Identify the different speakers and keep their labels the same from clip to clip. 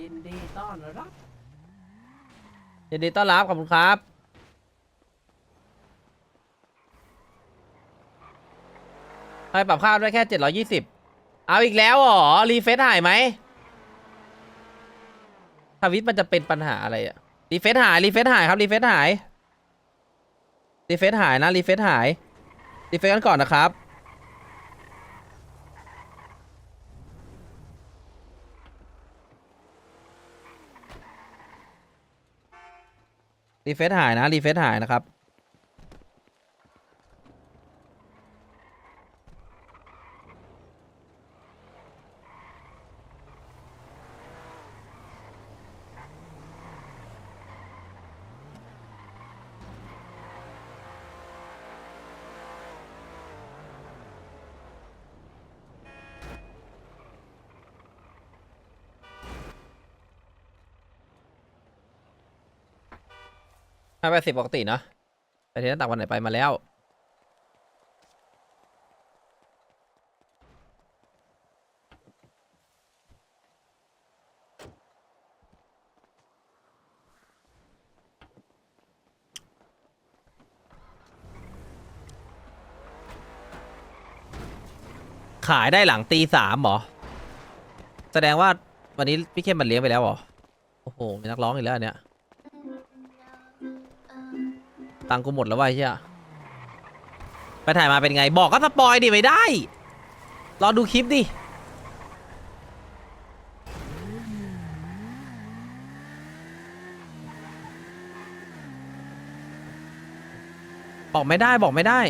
Speaker 1: ยินดีต้อนรับ
Speaker 2: ยินดีต้อนรับขอบคุณครับให้ปรับค่าได้แค่ 720 เอาอีกแล้วเหรอ รีเฟซหายไหมทวิตมันจะเป็นปัญหาอะไรอะรีเฟซหาย รีเฟซหายครับ รีเฟซหาย รีเฟซหายนะ รีเฟซหาย รีเฟซกันก่อนนะครับ รีเฟซหายนะรีเฟซหายนะครับ ห้าแปดสิบปกติเนอะไปเทนต่างวันไหนไปมาแล้ว ขายได้หลังตีสามเหรอ แสดงว่าวันนี้พี่เข้มมันเลี้ยงไปแล้วเหรอ โอ้โห มีนักร้องอีกแล้วอันเนี่ย ตังค์กูหมดแล้ววะไอ้เฮียไปถ่ายมาเป็นไง บอกก็สปอยดิไม่ได้ รอดูคลิปดิ บอกไม่ได้บอกไม่ได้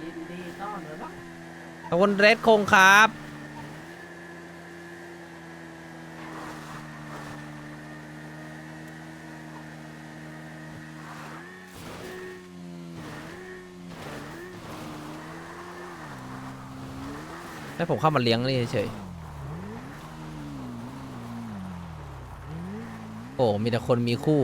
Speaker 1: ยินดีต้อนรับ
Speaker 2: ขอบคุณเรดคงครับ ให้ผมเข้ามาเลี้ยงนี่เฉยๆโอ้ มีแต่คนมีคู่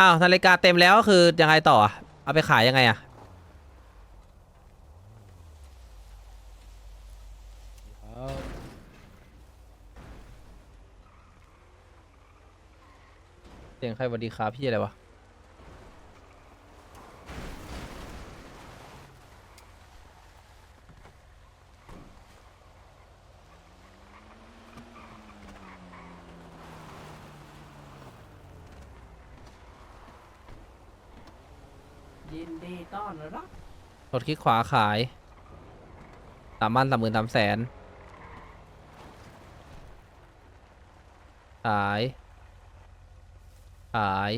Speaker 2: อ้าวนาฬิกาเต็มแล้วก็คือยังไงต่ออะเอาไปขายยังไงอะเสียงใครสวัสดีครับพี่อะไรวะ
Speaker 1: ยินดีต้อนรับ
Speaker 2: กดคลิกขวาขายสามพันสามหมื่นสามแสนขาย ขาย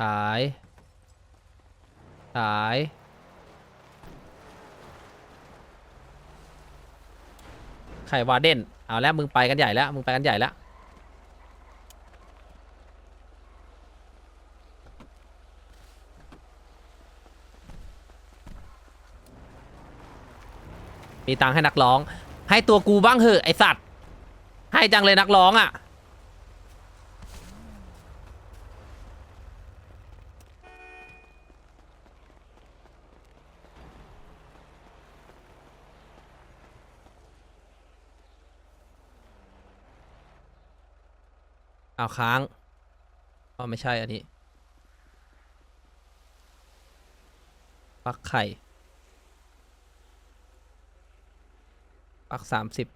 Speaker 2: ขาย ขาย ไข่วาเด่น เอาแล้วมึงไปกันใหญ่แล้ว มึงไปกันใหญ่แล้ว มีตังค์ให้นักร้อง ให้ตัวกูบ้างเหอะไอสัตว์ ให้จังเลยนักร้องอะ่ เอาค้างอ๋อไม่ใช่อันนี้ปักไข่ปักสามสิบ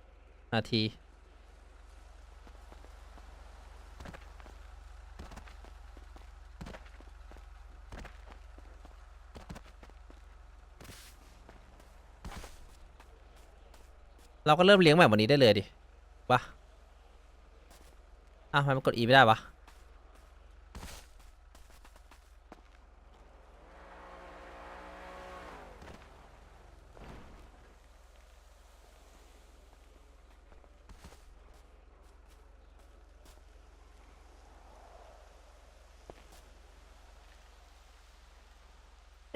Speaker 2: นาที เราก็เริ่มเลี้ยงแบบวันนี้ได้เลยดิวะ อ้าวทำไมมันกด E ไม่ได้วะ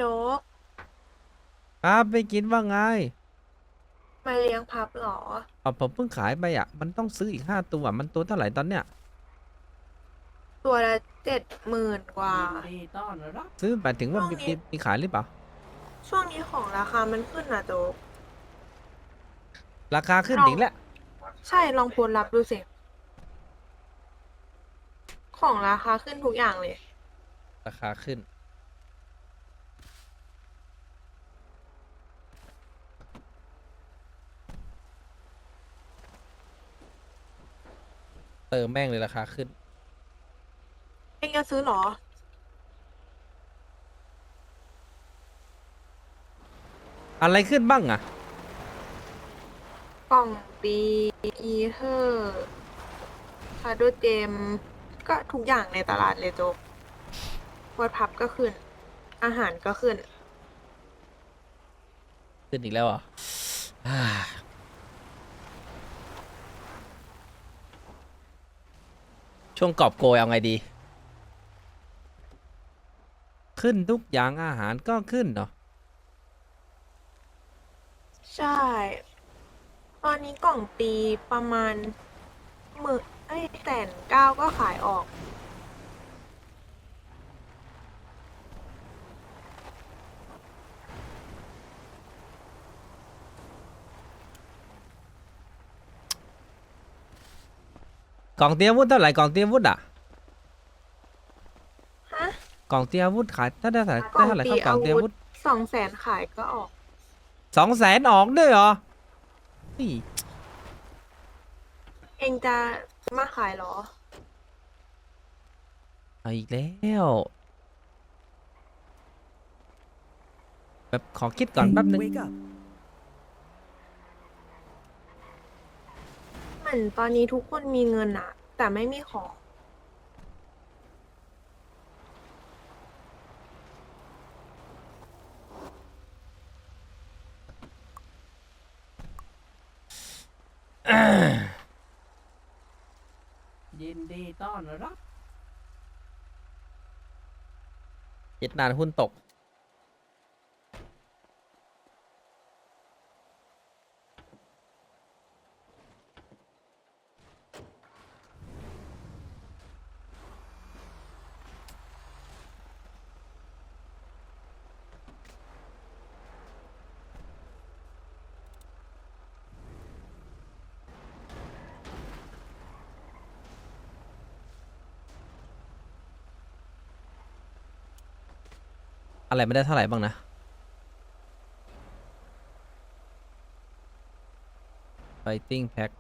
Speaker 3: จ๊ก
Speaker 2: ครับไม่กินว่าไง
Speaker 3: มาเลี้ยงพับเหรอ
Speaker 2: เอาผมเพิ่งขายไปอะ มันต้องซื้ออีกห้าตัว มันตัวเท่าไหร่ตอนเนี้ย
Speaker 3: ตัวละเจ็ดหมื่นกว่า
Speaker 1: ยินดีต้อนรับ
Speaker 2: ซื้อหมายถึงว่ามี
Speaker 3: ช่วงนี้
Speaker 2: มีมีขายหรือเปล่า
Speaker 3: ช่วงนี้ของราคามันขึ้นนะโจ๊ก
Speaker 2: ราคาขึ้นอีกแล้ว
Speaker 3: ใช่ลองโพลรับดูสิ ของราคาขึ้นทุกอย่างเลย
Speaker 2: ราคาขึ้น เติมแม่งเลยราคาขึ้น
Speaker 3: เอ งจะซื้อเหรอ
Speaker 2: อะไรขึ้นบ้างอะ
Speaker 3: กล่องปีอีเทอร์คาร์โดเจม ก็ทุกอย่างในตลาดเลยโจ๊กวัดพับก็ขึ้น อาหารก็ขึ้น
Speaker 2: ขึ้นอีกแล้วเหรออ่าช่วงกอบโกยเอาไงดี ขึ้นทุกอย่างอาหารก็ขึ้นเนาะ
Speaker 3: ใช่ ตอนนี้กล่องตีประมาณหมื่นเอ้ยแสนเก้าก็ขายออก
Speaker 2: กล่องเตรียมอาวุธเท่าไหร่กล่องเตรียมอาวุธอะ
Speaker 3: ฮะ
Speaker 2: กล่องเตรียมอาวุธขายถ้าได้เท่าไหร่
Speaker 3: กล่อง
Speaker 2: ได้เท่าไหร่ค
Speaker 3: ตี
Speaker 2: รับกล่
Speaker 3: อา
Speaker 2: องเตรียม
Speaker 3: วุ
Speaker 2: อาวุ
Speaker 3: ธ
Speaker 2: ธ
Speaker 3: สองแสนขายก็ออก
Speaker 2: สองแสนออกด้วยเหรอนี่
Speaker 3: เองจะมาขายเหรอ
Speaker 2: เอาอีกแล้วแบบขอคิดก่อนแป๊บนึง
Speaker 3: เหมือนตอนนี้ทุกคนมีเงินอะแต่ไม่มีของ
Speaker 1: ยินดีต้อนรับ
Speaker 2: เจ็ดนานหุ้นตก อะไรไม่ได้เท่าไหร่บ้างนะ Fighting Pack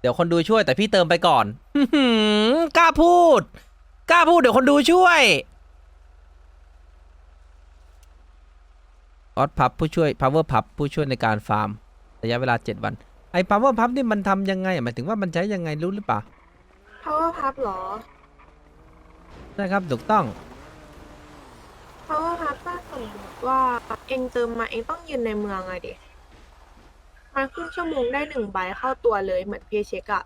Speaker 2: เดี๋ยวคนดูช่วยแต่พี่เติมไปก่อนกล้าพูด กล้าพูดเดี๋ยวคนดูช่วยออสพับผู้ช่วย power พับผู้ช่วยในการฟาร์ม ระยะเวลา 7 วัน ไอ้ power พับนี่มันทำยังไงหมายถึงว่ามันใช้ยังไงรู้หรือเปล่า
Speaker 3: power pub เหรอ
Speaker 2: ใช่ครับถูกต้อง
Speaker 3: power pub ถ้าสมมติว่าเองเติมมาเองต้องยืนในเมืองอะดิมันครึ่งชั่วโมงได้หนึ่งใบเข้าตัวเลยเหมือนเพย์เช็คอะ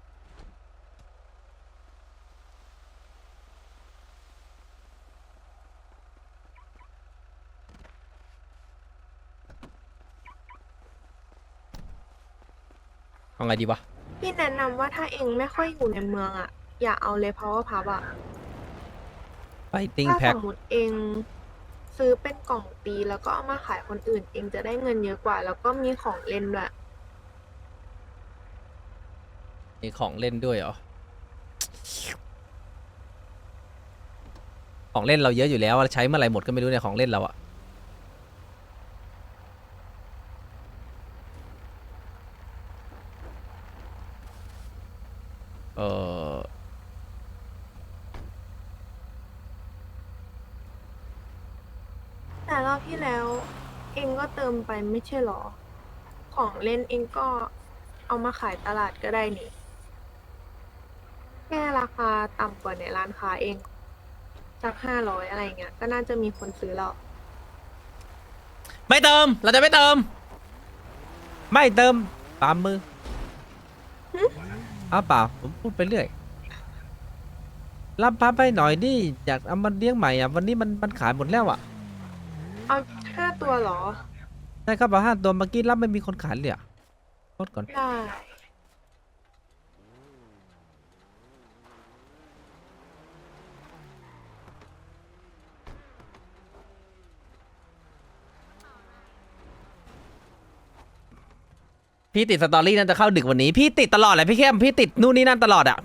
Speaker 2: เอาไงดีวะ
Speaker 3: พี่แนะนำว่าถ้าเองไม่ค่อยอยู่ในเมืองอะ อย่าเอาเลย power pub อะ
Speaker 2: Fighting
Speaker 3: ถ้า
Speaker 2: Pack
Speaker 3: สมมติเองซื้อเป็นกล่องตีแล้วก็เอามาขายคนอื่น เองจะได้เงินเยอะกว่า แล้วก็มีของเล่นด้วย
Speaker 2: มีของเล่นด้วยเหรอ ของเล่นเราเยอะอยู่แล้ว ใช้เมื่อไหร่หมดก็ไม่รู้เนี่ยของเล่นเราอะเออ
Speaker 3: แต่รอบที่แล้ว เองก็เติม ไปไม่ใช่หรอ ของเล่นเองก็เอามาขายตลาดก็ได้นี่ แค่ราคาต่ำกว่าในร้านค้าเองสักห้าร้อยอะไรเงี้ย ก็น่าจะมีคนซื้อแล้ว
Speaker 2: ไม่เติม เราจะไม่เติม ไม่เติมตามมือ
Speaker 3: หึ
Speaker 2: อ้าวเปล่าผมพูดไปเรื่อย รับพับให้หน่อยดิอยากเอามันเลี้ยงใหม่อะ วันนี้มันมันขายหมดแล้วอะ
Speaker 3: เอาห้าตัวเหรอ
Speaker 2: ใช่ครับเอาห้าตัวเมื่อกี้รับไม่มีคนขายเลยอะลดก่อน
Speaker 3: ได้
Speaker 2: พี่ติดสตอรี่นั่นจะเข้าดึกวันนี้ พี่ติดตลอดแหละพี่เข้มพี่ติดนู่นนี่นั่นตลอดอะ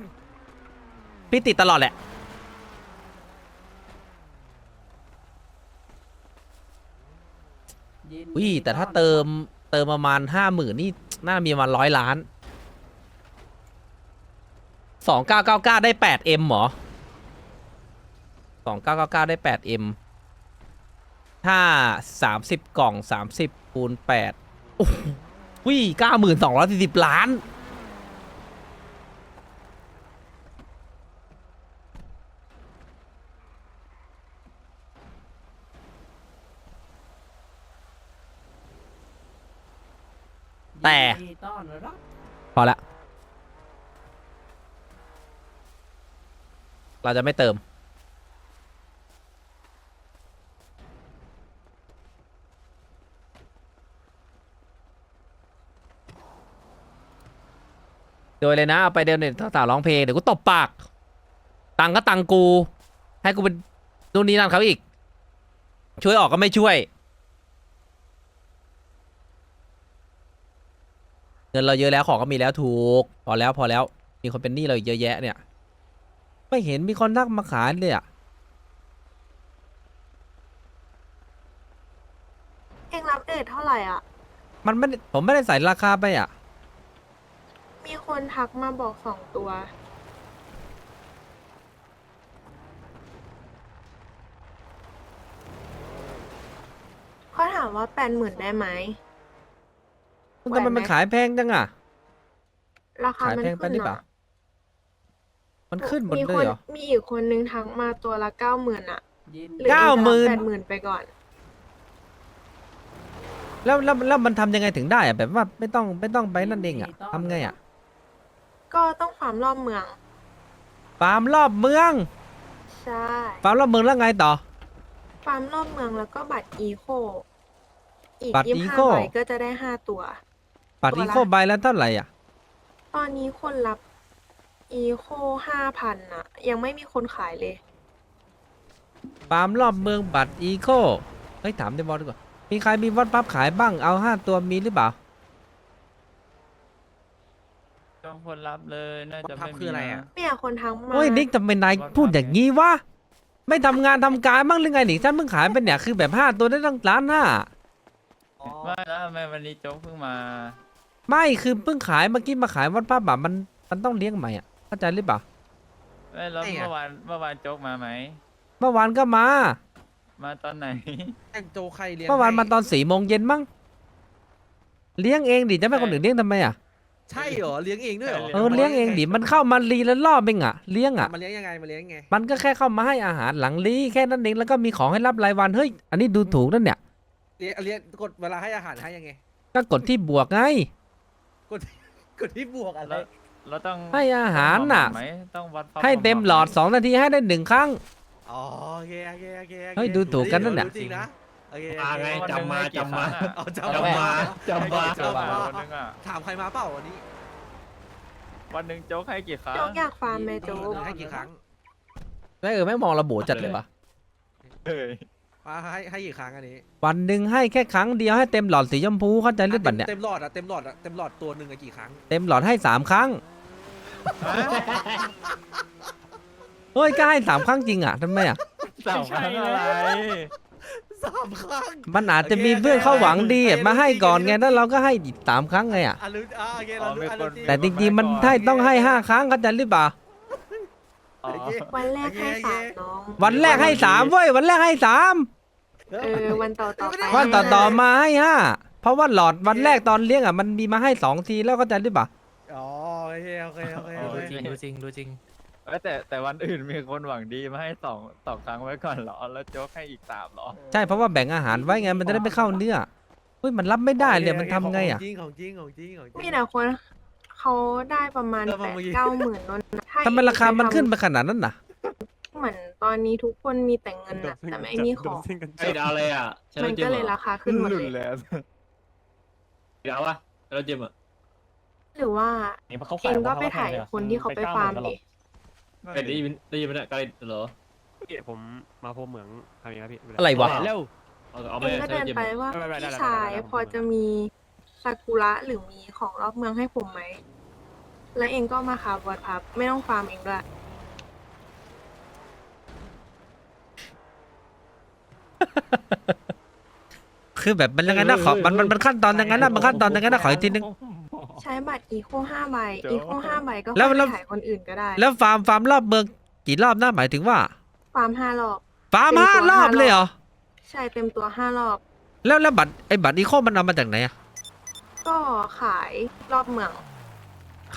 Speaker 2: พี่ติดตลอดแหละ
Speaker 1: ยินดี
Speaker 2: อุ้ยแต่ถ้า
Speaker 1: อนรับ
Speaker 2: เติมเติมประมาณห้าหมื่นนี่น่ามีประมาณร้อยล้านสองเก้าเก้าเก้าได้แปดเอ็มหรอสองเก้าเก้าเก้าได้แปดเอ็มถ้าสามสิบกล่องสามสิบคูณแปดโอ้โหอุ้ยเก้าหมื่นสองร้อยสี่สิบล้าน แต่
Speaker 1: ยินดีต้อนรับ
Speaker 2: พอละ เราจะไม่เติม โดยเลยนะ เอาไปเดินเนี่ยสาวๆร้องเพลง เดี๋ยวกูตบปาก ตังก็ตังกู ให้กูเป็นนู่นนี่นั่นเขาอีก ช่วยออกก็ไม่ช่วย เงินเราเยอะแล้วของก็มีแล้วถูก พอแล้วพอแล้ว มีคนเป็นหนี้เราอีกเยอะแยะเนี่ย ไม่เห็นมีคนนักมาขายเลยอะ
Speaker 3: เองรับเดทเท่าไหร่อะ
Speaker 2: มันไม่ได้ผมไม่ได้ใส่ราคาไปอะ
Speaker 3: มีคนทักมาบอกสองตัว เขาถามว่าแปดหมื่นได้ไหม
Speaker 2: ทำไมมันขายแพงจังอะ
Speaker 3: ราคา
Speaker 2: ขาย
Speaker 3: มัน
Speaker 2: แพงไป
Speaker 3: ขึ้น
Speaker 2: หรือเปล่า
Speaker 3: อะ
Speaker 2: มันขึ้นหมด
Speaker 3: มี
Speaker 2: เล
Speaker 3: คน
Speaker 2: ยเหรอ
Speaker 3: มีอีกคนนึงทักมาตัวละเก้าหมื่นอะ
Speaker 1: ยิน
Speaker 3: ห
Speaker 1: ดี
Speaker 3: รือ
Speaker 2: เก้าหมื่น
Speaker 3: แปดหมื่นไปก่อน
Speaker 2: แล้วแล้วแล้วมันทำยังไงถึงได้อะแบบว่าไม่ต้องไม่ต้องไปนั่นเองอะทำไงอะ
Speaker 3: ก็ต้องฟาร์มรอบเมือง
Speaker 2: ฟาร์มรอบเมือง
Speaker 3: ใช่
Speaker 2: ฟาร์มรอบเมืองแล้วไงต่อ
Speaker 3: ฟาร์มรอบเมืองแล้วก็บัตรอีโค อีก
Speaker 2: บัตร
Speaker 3: ยี่สิบห้า
Speaker 2: Eco
Speaker 3: ใบก็จะได้ห้าตัว
Speaker 2: ปัด
Speaker 3: ตัว
Speaker 2: อี
Speaker 3: ละ
Speaker 2: โคใบแล้วเท่าไหร่อะ
Speaker 3: ตอนนี้คนรับอีโคห้าพันอะยังไม่มีคนขายเลย
Speaker 2: ฟาร์มรอบเมืองบัตรอีโคเฮ้ยถามเดบอลดีกว่า มีใครมีวัดปั๊บขายบ้าง เอาห้าตัวมีหรือเปล่า
Speaker 4: ต้องคนรับเลยน่าจะ
Speaker 5: พับ
Speaker 4: ไม่
Speaker 5: คื
Speaker 4: มี
Speaker 5: ออะไร
Speaker 4: น
Speaker 5: อะ
Speaker 3: เนี่ยคนทักมา
Speaker 2: โอ้ยนิกทำไมนายพูดอย่างนี้วะ ไม่ทำงานทำการบ้างหรือไงหนิฉันเพิ่งขายไปเนี่ยคือแบบห้าตัวได้ตั้งล้านห้า
Speaker 4: ไม่แล้วทำไมวันนี้โจ๊กเพิ่งมา
Speaker 2: ไม่คือเพิ่งขายเมื่อกี้มาขายวัดปั๊บอะมันมันต้องเลี้ยงใหม่อะเข้าใจหรือเปล่า
Speaker 4: ไม่แล้ว
Speaker 5: ใช่ไง
Speaker 4: เมื่อวานเมื่อวานโจ๊กมาไหม
Speaker 2: เมื่อวานก็มา
Speaker 4: มาตอนไหน
Speaker 5: แองโจใครเลี้ยง
Speaker 2: เมื่อวาน
Speaker 5: ให้
Speaker 2: มาตอนสี่โมงเย็นมั้งเลี้ยงเองดิจะไม่ให้คนอื่นเลี้ยงทำไมอะ
Speaker 5: ใช่เหรอเลี้ยงเองด้วยเหรอ
Speaker 2: เออเลี้ยงเองดิมันเข้ามารีละรอบเองอะเลี้ยงอะ
Speaker 5: มาเลี้ยงยังไงมาเลี้ยงยังไง
Speaker 2: มันก็แค่เข้ามาให้อาหารหลังลีแค่นั้นเองแล้วก็มีของให้รับรายวันเฮ้ยอันนี้ดูถูกนั่นเนี่ย
Speaker 5: เลี้ยงเลี้ยงกดเวลาให้อาหารให้ยังไง
Speaker 2: ก็กดที่บวกไง
Speaker 5: กดกดที่บวกอะไร
Speaker 4: แล้วเราต้อง
Speaker 2: ให้อาหารน่ะ
Speaker 4: ต้องวัดไหมต้องวัดความ
Speaker 2: ให้เต็มหลอดสองนาทีให้ได้หนึ่งครั้ง
Speaker 5: อ๋อโอเคโอเคโอเคโอค
Speaker 2: เฮ้ยดูถูกกันนั่นน่ะ
Speaker 5: รู้จริงนะโอเค
Speaker 6: มาไง
Speaker 4: วันหนึ่
Speaker 6: จำมา
Speaker 4: ให้กี่
Speaker 6: จำมา
Speaker 4: ครั้งอะ
Speaker 5: เอา
Speaker 6: จำ
Speaker 5: จำ
Speaker 6: มา
Speaker 5: จำ
Speaker 6: จำมา
Speaker 4: ให้กี่ครั้ง
Speaker 5: จำมา
Speaker 4: อะวันหนึงอะ
Speaker 5: ถามใครมาเปล่าวันนี้
Speaker 4: วันหนึ่งโจ๊กให้กี่ครั้ง
Speaker 3: โจ๊กอยากฟาร์มไหมโจ๊ก
Speaker 5: ให้กี่ครั้ง
Speaker 2: ไม่เออไม่มองระบุจัดเลยวะ
Speaker 4: เฮ้ย
Speaker 5: มาให้ให้กี่ครั้งอันนี้
Speaker 2: วันหนึ่งให้แค่ครั้งเดียวให้เต็มหลอดสีชมพูเข้าใจหรือเปล่าเนี่ย
Speaker 5: เต็มหลอดอะเต็มหลอดอะเต็มหลอดตัวหนึ่งอะกี่ครั้ง
Speaker 2: เต็มหลอดให้สามครั้งเฮ้ยก็ให้สามครั้งจริงอะทำไมอะ
Speaker 4: สามครั้งอะไร
Speaker 5: สามครั้ง
Speaker 2: มันอาจจะมีเพื่อนเขาหวังดีอะมาให้ก่อนไงแล้วเราก็ให้อีกสามครั้งไงอะ
Speaker 5: อะรู้อะโอเคเรารู้อะรู้จริง
Speaker 2: แต่จริงๆมันให้ต้องให้ห้าครั้งเข้าใจหรือเปล่า
Speaker 4: อ๋อ
Speaker 5: โอเค
Speaker 3: วันแรกให้
Speaker 5: โอเค
Speaker 3: สามน้อง
Speaker 2: วันแรกให้สามเว้ยวันแรกให้สาม
Speaker 3: เออวันต่อต่อไป
Speaker 2: วันต่อต่อมาให้ห้าเพราะว่าหลอดวันแรกตอนเลี้ยงอะมันมีมาให้สองทีแล้วเข้าใจหรือเปล่า
Speaker 5: อ๋อโอเคโอเคโอเค
Speaker 4: อ๋
Speaker 5: โอ
Speaker 4: อ
Speaker 5: เค
Speaker 6: จริงรู้จริงรู้จริง
Speaker 4: เอ้ยแต่แต่วันอื่นมีคนหวังดีมาให้สองสองครั้งไว้ก่อนเหรอ แล้วโจ๊กให้อีกสามเหรอ
Speaker 2: ใช่เพราะว่าแบ่งอาหารไว้ไงมันจะได้ไม่เข้าเนื้อเฮ้ยมันรับไม่ได้เลยมันทำไงอะ
Speaker 5: ของจริงของจริงของจริงของจริง
Speaker 3: มีแต่คนเขาได้ประมาณ
Speaker 5: เออ
Speaker 3: แป
Speaker 5: ประ
Speaker 3: ด
Speaker 5: มาณ
Speaker 3: เก้าหมื่นนนถ้
Speaker 2: ทำไมราคามันขึ้นไปขนาดนั้นน่ะ
Speaker 3: เหมือนตอนนี้ทุกคนมีแต่เงินอะแต่ไม่มีของ
Speaker 6: ไอ้ยเอาอะไรอะใช่
Speaker 3: มั
Speaker 6: ร
Speaker 3: น
Speaker 6: ถเจ
Speaker 3: ก็
Speaker 6: ม
Speaker 3: เลย
Speaker 6: เหรอ
Speaker 3: ราคาขึ้นหมด
Speaker 4: หลุ
Speaker 3: เล
Speaker 4: ด
Speaker 3: ย
Speaker 4: แล้ว
Speaker 6: เดี๋ยววะใช่รถเจมอะ
Speaker 3: หรือว่า
Speaker 7: นี่เขา
Speaker 3: เอ
Speaker 7: ขาย
Speaker 3: งก็
Speaker 7: ข
Speaker 3: ไป
Speaker 7: แพ
Speaker 3: ถ่าย
Speaker 7: งเลยอะ
Speaker 3: คนที่เขาไป
Speaker 7: ก้
Speaker 3: ฟาร์ม
Speaker 7: หนตลอ
Speaker 3: ดิ
Speaker 7: ด
Speaker 6: เอ้ยได้ยินได้ยินไหมเนี่ยไกลเหรอ
Speaker 7: พี่ผมมาพบเหมืองทำยังไงพี่ม่เป็น
Speaker 2: อะไรวะ
Speaker 7: เร็ว
Speaker 6: เอาเอาไป
Speaker 3: เองก็
Speaker 6: ใช่ร
Speaker 3: เดิ
Speaker 6: ถ
Speaker 3: น
Speaker 6: เจม
Speaker 3: ไป
Speaker 6: อะ
Speaker 3: ว่า
Speaker 7: ไม่ไม่ไม่ได้
Speaker 3: พี่
Speaker 7: ได้
Speaker 3: ชาย
Speaker 7: ได้ได้
Speaker 3: พอจะมีซากุระหรือมีของรอบเมืองให้ผมไหม และเองก็มาคาบวัดพับ ไม่ต้องฟาร์มเองด้วย
Speaker 2: คือแบบมันยังไงนะขอมันมันมันขั้นตอนยังไงนะมันขั้นตอนยังไงนะขออีกทีนึง
Speaker 3: ใช้บัตรอีโคห้าใบอีโคห้าใบก็
Speaker 2: แล้ว
Speaker 3: ค่อย
Speaker 2: แล้
Speaker 3: ไป
Speaker 2: ว
Speaker 3: ขายคนอื่นก็ได้
Speaker 2: แล้วฟาร์มฟาร์มรอบเมืองกี่รอบนะหมายถึงว่า
Speaker 3: ฟาร์มห้ารอบ
Speaker 2: ฟาร์ม
Speaker 3: เป็น
Speaker 2: ห้า
Speaker 3: ตัว
Speaker 2: รอบ
Speaker 3: ห้ารอบ
Speaker 2: เลยเหรอ
Speaker 3: ใช่เต็มตัวห้ารอบ
Speaker 2: แล้วแล้วบัตรไอ้บัตรอีโคมันเอามาจากไหนอะ
Speaker 3: ก็ขายรอบเมือง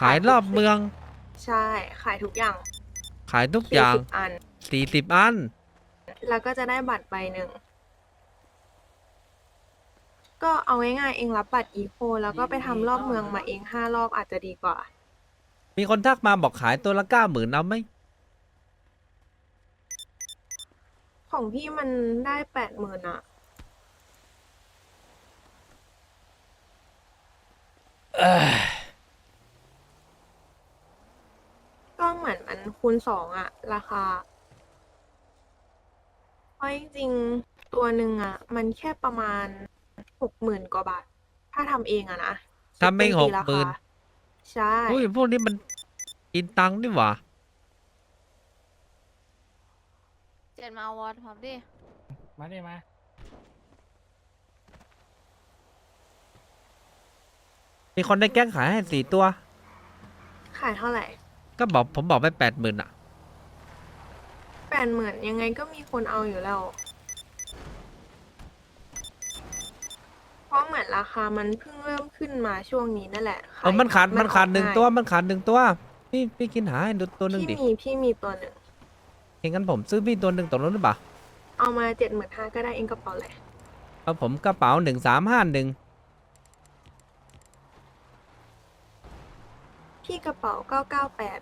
Speaker 2: ขายรอบเมือง
Speaker 3: ใช่ ขายทุกอย่าง
Speaker 2: ขายทุกอ
Speaker 3: สี่
Speaker 2: ย่าง
Speaker 3: สิบอัน
Speaker 2: สี่สิบอัน
Speaker 3: แล้วก็จะได้บัตรใบหนึ่ง ก็เอาง่ายๆเองรับบัตรอีโคแล้วก็ไปทำรอบเมืองมาเองห้ารอบอาจจะดีกว่า
Speaker 2: มีคนทักมาบอกขายตัวละเก้าหมื่นเอาไหม
Speaker 3: ของพี่มันได้แปดหมื่นอะ
Speaker 2: เอ้ย
Speaker 3: ก็เหมือนมันคูณสองอะราคา เพราะจริงๆตัวหนึ่งอะมันแค่ประมาณหกหมื่นกว่าบาท ถ้าทำเองอะนะ
Speaker 2: ทำไม่
Speaker 3: คิด
Speaker 2: ห
Speaker 3: เป็
Speaker 2: ก
Speaker 3: น
Speaker 2: หมื่น
Speaker 3: ตีราคาใช่
Speaker 2: อุ้ยพวกนี้มันกินตังค์นี่หว่า
Speaker 8: เจ็ดมาเอาวอร์ดพร้อมดิ
Speaker 7: มาดิมา
Speaker 2: มีคนได้แกล้งขายให้สี่ตัว
Speaker 3: ขายเท่าไหร่
Speaker 2: ก็บอกผมบอกไปแปดหมื่นอะ
Speaker 3: แปดหมื่นยังไงก็มีคนเอาอยู่แล้ว เพราะเหมือนราคามันเพิ่งเริ่มขึ้นมาช่วงนี้นั่นแหละ
Speaker 2: เออมันขาด
Speaker 3: ย
Speaker 2: มันขาด
Speaker 3: ออก
Speaker 2: หนึ่ง
Speaker 3: ง่าย
Speaker 2: ตัวมันขาดหนึ่งตัว พี่พี่กินหาให้ดูตัวหนึ่งดิ
Speaker 3: พี่มีพี่มีตัวหนึ่ง
Speaker 2: เองงั้นผมซื้อพี่ตัวหนึ่งตกลงหรือเปล่า
Speaker 3: เอามาเจ็ดหมื่นห้าก็ได้เองกระเป๋าเลย
Speaker 2: เอาผมกระเป๋าหนึ่งสามห้าหนึ่ง
Speaker 3: พี่กระเป๋าเก้าเก้าแปด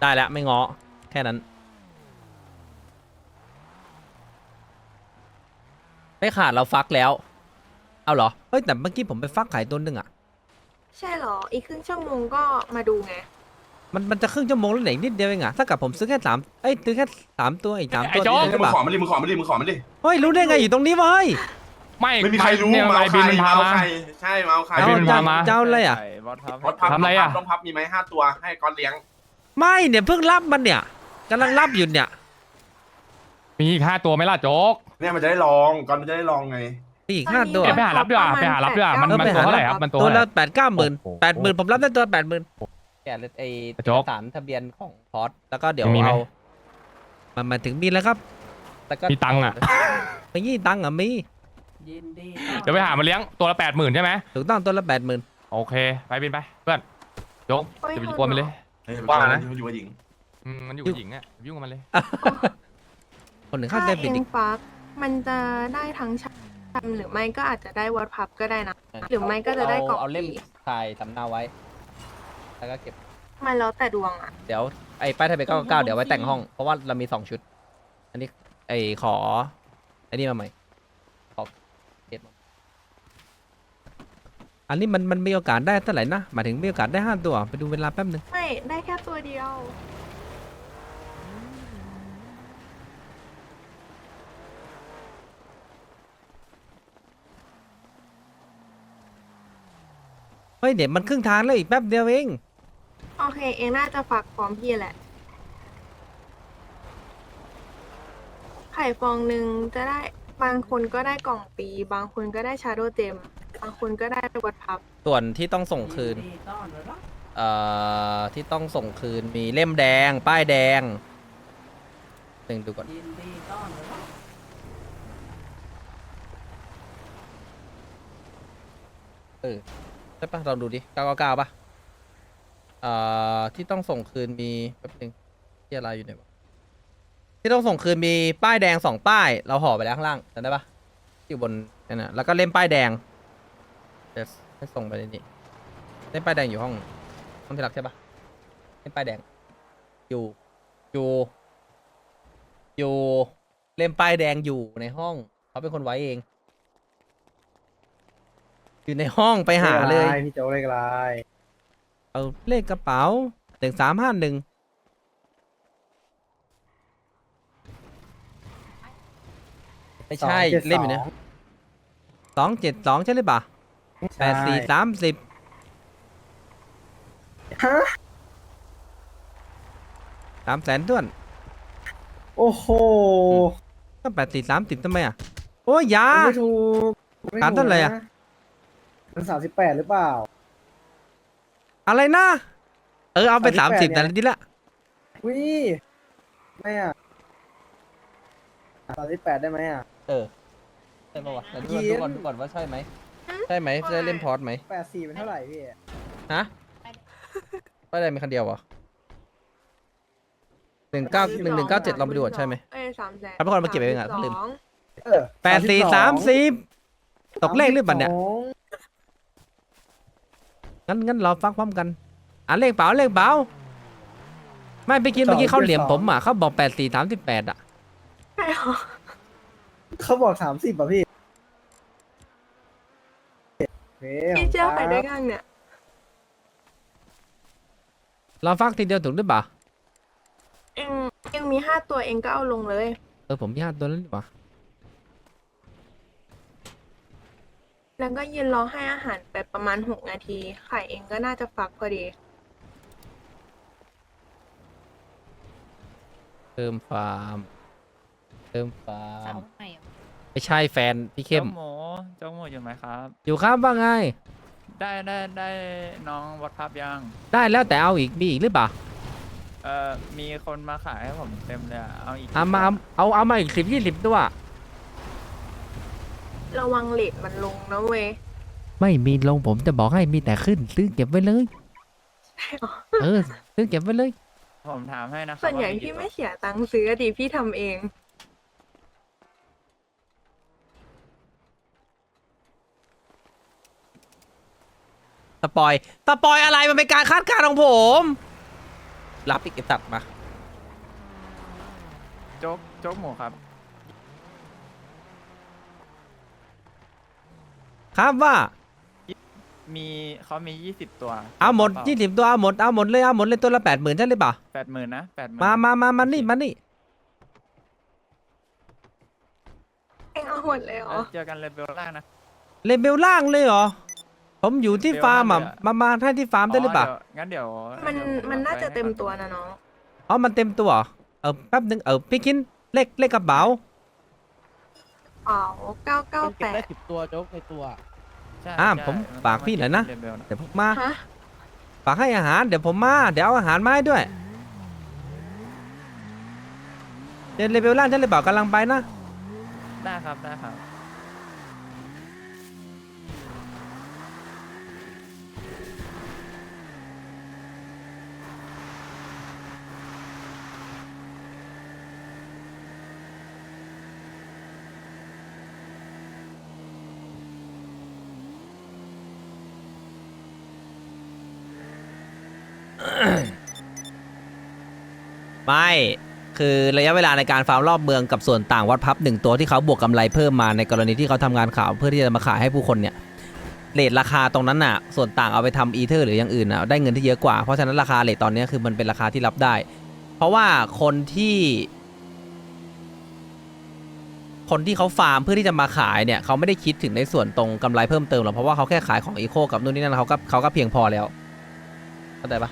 Speaker 2: ได้แล้วไม่ง้อแค่นั้นไม่ขาดเราฟักแล้ว เอาเหรอ เฮ้ย แต่เมื่อกี้ผมไปฟักขายตัวหนึ่งอะ
Speaker 3: ใช่เหรอ อีกครึ่งชั่วโมงก็มาดูไง
Speaker 2: มันมันจะครึ่งชั่วโมงแล้วเหลืออีกนิดเดียวเองอะถ้ากับผมซื้อแค่สามเอ้ยซื้อแค่สามตัวอีกสามตัว
Speaker 7: ไอ้โจ๊ก
Speaker 2: นี่
Speaker 9: มึ
Speaker 2: ใช่
Speaker 9: ง
Speaker 2: ปะ
Speaker 9: ขอมาดิมึงขอมาดิมึงขอมาดิ
Speaker 2: เฮ้ย รู้ได้ไงอยู่ตรงนี้วะเฮ้ย
Speaker 7: ไม่
Speaker 9: ไม่มีใครรู้
Speaker 7: เนี่ย
Speaker 9: มา
Speaker 7: ไม
Speaker 9: เอาใค
Speaker 7: บิ
Speaker 9: ร
Speaker 7: นมัน
Speaker 9: มา
Speaker 7: พา
Speaker 9: เอา
Speaker 7: มา
Speaker 9: ใครใช่มาเอาใคร
Speaker 7: ไอ้บินมันพามา
Speaker 2: เจ้าอะไรอะ
Speaker 4: ใส่บอสทับ
Speaker 9: รถพับ
Speaker 7: ทำอะไรอะ
Speaker 9: ต้องพับมีไหมห้าตัวให้ก้อนเลี้ยง
Speaker 2: ไม่เนี่ยเพิ่งรับมันเนี่ย กำลังรับอยู่เนี่ย
Speaker 7: มีอีกห้าตัวไหมล่ะโจ๊ก
Speaker 9: เนี่ยมันจะได้ลองก้อนมันจะได้ลองไง
Speaker 2: มีอีกห้าตัว
Speaker 7: เดี๋ยวไปหารับดีกว่าไปหารับดีกว่ามันมันตัวเท่าไหร่ครับมันตัว
Speaker 2: ตัว
Speaker 7: เท่าไห
Speaker 2: ละ
Speaker 7: ร่
Speaker 2: แปดเก้าหมื่น
Speaker 7: โอ้โห
Speaker 2: แปดหมื่นผมรับได้ตัวแปดหมื่นแกะไอ้
Speaker 7: โจ๊ก
Speaker 2: สารทะเบียนของพอร์ตแล้วก็เดี๋ยว
Speaker 7: มีไหม
Speaker 2: เอามันมาถึงมีแล้วครับแล้วก็
Speaker 7: มีตังค์อะ
Speaker 2: ไม่ยี่ตังค์อะมี
Speaker 1: ยินดีต้อนรับ
Speaker 7: เดี๋ยวไปหามาเลี้ยงตัวละแปดหมื่นใช่ไหม
Speaker 2: ถูกต้องตัวละแปดหมื่น
Speaker 7: โอเค ไปบินไปเพื่อนโจ๊ก
Speaker 3: เฮ้ย
Speaker 7: จะไปกวนมันเลย
Speaker 9: เฮ้ย
Speaker 7: ว่านะ
Speaker 9: มันอยู่กับหญิง
Speaker 7: อืมมันอยู่กับหญิงอะอย่าไปยุ่งกับมันเลย
Speaker 2: คนหนึ่ง
Speaker 3: ถ้า
Speaker 2: เข้าใจ
Speaker 3: เอ
Speaker 2: ผิด
Speaker 3: ง
Speaker 2: อีก
Speaker 3: ฟักมันจะได้ทั้งชามหรือไม่ก็อาจจะได้วัดพับก็ได้นะ หรือไม่ก็จะได้กล่อง
Speaker 2: เอาเล่ม
Speaker 3: ฟรี
Speaker 2: ถ่ายสำเนาไว้ แล้วก็เก็บ
Speaker 3: มันแล้วแต่ดวงอะ
Speaker 2: เดี๋ยวไอ้ป้ายทะเบียนเก้าเก้าเดี๋ยวไว้แต่งห้อง เพราะว่าเรามีสองชุด อันนี้ไอ้ขอไอ้นี่มาใหม่ขอเก็บมา อันนี้มันมันมีโอกาสได้เท่าไหร่นะหมายถึงมีโอกาสได้ห้าตัว ไปดูเวลาแป๊บหนึง
Speaker 3: ไม่ได้แค่ตัวเดียว
Speaker 2: ฮ้ยเดี๋ยวมันครึ่งทางแล้วอีกแป๊บเดียวเอง
Speaker 3: โอเค เองน่าจะฝากพร้อมพี่แหละ ไข่ฟองหนึ่งจะได้บางคนก็ได้กล่องปี บางคนก็ได้ชาโดเจม บางคนก็ได้วัดพับ
Speaker 2: ส่วนที่ต้องส่งคืน
Speaker 1: ยิดีต้อนรับ
Speaker 2: เอ่อ ที่ต้องส่งคืนมีเล่มแดง ป้ายแดงหนึ่งดูก่อน
Speaker 1: ยินดีต้อนรับ
Speaker 2: เออใช่ปะเราดูดิเก้าเก้าเก้าปะเอ่อที่ต้องส่งคืนมีแป๊บนึงที่อะไรอยู่ไหนวะที่ต้องส่งคืนมีป้ายแดงสองป้าย เราห่อไปแล้วข้างล่างจำได้ปะที่อยู่บนนั่นน่ะแล้วก็เล่มป้ายแดงเดี๋ยวให้ส่งไปในนี้เล่มป้ายแดงอยู่ห้องห้องที่รักใช่ปะเล่มป้ายแดงอยู่อยู่อยู่เล่มป้ายแดงอยู่ในห้องเขาเป็นคนไว้เอง อยู่ในห้องไปหาเลย
Speaker 5: พี่โจ๊กเลขอะไร
Speaker 2: เอาเลขกระเป๋าหนึ่งสามห้าหนึ่งไม่ใช่เล่มอยู่เนี่ยสองเจ็ดสองใช่หรือเปล่าแปดสี่สามสิบสามแสนต้วน
Speaker 5: โอ้โห
Speaker 2: ก็แปดสี่สามสิบทำไมอะ โอ้ยอยา
Speaker 5: ไม่ถูก
Speaker 2: ถามเท่าไหร่อะ
Speaker 5: มันสามสิบแปดหรือเปล่า
Speaker 2: อะไรนะเออเอาไปสามสิบ
Speaker 5: 38
Speaker 2: แต่ละทีละ
Speaker 5: วิไม่อะสามสิบแปดได้ไหมอะ
Speaker 2: เออใช่ปะวะแต่ดู
Speaker 5: เย็น
Speaker 2: ก่อนดูก่อนว่าใช่ไหมใช่ไหมใช่เล่มพอร์ตไหม
Speaker 5: แปดสี่เป็นเท่าไหร่พี่
Speaker 2: ฮะป้ายแดงมีคันเดียวเหรอหนึ่งเก้าหนึ่งหนึ่งเก้าเจ็ดลองไปดูก่อนใช่ไหม
Speaker 3: เอ้ยสามแสน
Speaker 2: ครับทุกคนมาเก็บไว้ก่อนลืม
Speaker 3: สอง
Speaker 5: เออ
Speaker 2: แปดสี่สามสิบตกเลขหรือเปล่าเนี่ย
Speaker 5: สอง
Speaker 2: งั้นงั้นเราฟังพร้อมกันอะเลขเปล่าเลขเปล่าไม่ไปกินเมื่อกี้เขาเหลี่ยมผมอะเขาบอกแปดสี่สามสิบแปดอะ
Speaker 3: ใช่เหรอ
Speaker 5: เขาบอกสามสิบอะพี่โอเค
Speaker 3: พี่เชื่อใครได้
Speaker 5: ขบ
Speaker 3: ยังเนี่ย
Speaker 2: เราฟังทีเดียวถูกหรือเปล่า
Speaker 3: เองเองมีห้าตัวเองก็เอาลงเลย
Speaker 2: เออผมญาติตัวนั้นหรือเปล่า
Speaker 3: แล้วก็ยืนรอให้อาหารไปประมาณหกนาที ไข่เองก็น่าจะฟักพอดี
Speaker 2: เติมฟาร์ม เติมฟาร์
Speaker 8: เสามใหม่
Speaker 2: ไม่ใช่แฟนพี่เข้ม
Speaker 4: โจ๊กหมูโจ๊กหมูอยู่ไหมครับ
Speaker 2: อยู่ครับว่าไง
Speaker 4: ได้ได้ได้น้องวัดภาพยัง
Speaker 2: ได้แล้วแต่เอาอีกมีอีกหรือเปล่า
Speaker 4: เอ่อมีคนมาขายให้ผมเต็มเลยอะเอาอีก
Speaker 2: เอามาเอาเอาเอามาอีกสิบยี่สิบตัว
Speaker 3: ระวังเลทมันลงนะเว้ย
Speaker 2: ไม่มีลงผมจะบอกให้มีแต่ขึ้น ซื้อเก็บไว้เลย
Speaker 3: ใช่เหรอ
Speaker 2: เออ ซื้อเก็บไว้เลย
Speaker 4: ผมถามให้นะครับ
Speaker 3: ส่วนใหญ่าพี่
Speaker 4: กี่
Speaker 3: ไม่
Speaker 4: ตัว
Speaker 3: เสียตังค์ซื้อดีพี่ทำเอง
Speaker 2: สปอยสปอยอะไรมันเป็นการคาดการณ์ของผม รับอีกไอ้ตัดมา
Speaker 4: โจ๊กโจ๊กหมูครับ
Speaker 2: ครับว่า
Speaker 4: มีเขามียี่สิบตัว
Speaker 2: เอาหมดยี่สิบตัวเอาหมดเอาหมดเลยเอาหมดเลยตัวละแปดหมื่นใช่หรือเปล่า
Speaker 4: แปดหมื่นนะแปดหมื่น
Speaker 2: มามามามานี่มานี่
Speaker 3: เองเอาหมดเลยเหรอ
Speaker 4: เจอกันเลเวลล่างนะ
Speaker 2: เลเบลล่างเลยเหรอ ผมอยู่ที่ฟาร์มอะมามาให้ที่ฟาร์มได้หรือเปล่า
Speaker 4: ดี๋ยวงั้นเดี๋ยว
Speaker 3: มัน
Speaker 4: เดี๋ยวผ
Speaker 3: มันน่าจะ
Speaker 4: ไปให้
Speaker 3: เต็ม
Speaker 4: ก่อ
Speaker 3: ตัวนะน้อง
Speaker 2: อ๋อ มันเต็มตัวเหรอเออแป๊บนึงเออพี่คินเลขเลขกระเป๋า
Speaker 3: เป๋าเก้าเก้าแปด
Speaker 4: ใช่
Speaker 2: อ่า
Speaker 4: ใช่
Speaker 2: ผม
Speaker 4: น
Speaker 2: ฝากพี่หน่อยนะ
Speaker 4: เลเวล
Speaker 2: เดี๋ยวผมมา
Speaker 3: ฮะ
Speaker 2: ฝากให้อาหารเดี๋ยวผมมาเดี๋ยวเอาอาหารมาให้ด้วยเดินเลเวลล่างใช่หรือเปล่ากำลังไปนะ
Speaker 4: ได้ครับได้ครับ
Speaker 2: ไม่คือระยะเวลาในการฟาร์มรอบเมืองกับส่วนต่างวัดพับหนึ่งตัวที่เขาบวกกำไรเพิ่มมาในกรณีที่เขาทำงานข่าวเพื่อที่จะมาขายให้ผู้คนเนี่ยเลทราคาตรงนั้นน่ะ ส่วนต่างเอาไปทำอีเทอร์หรืออย่างอื่นน่ะได้เงินที่เยอะกว่า เพราะฉะนั้นราคาเลทตอนนี้คือมันเป็นราคาที่รับได้ เพราะว่าคนที่ คนที่เขาฟาร์มเพื่อที่จะมาขายเนี่ยเขาไม่ได้คิดถึงในส่วนตรงกำไรเพิ่มเติมหรอกเพราะว่าเขาแค่ขายของอีโคกับนู่นนี่นั่นเขาก็เขาก็เพียงพอแล้วเข้าใจปะ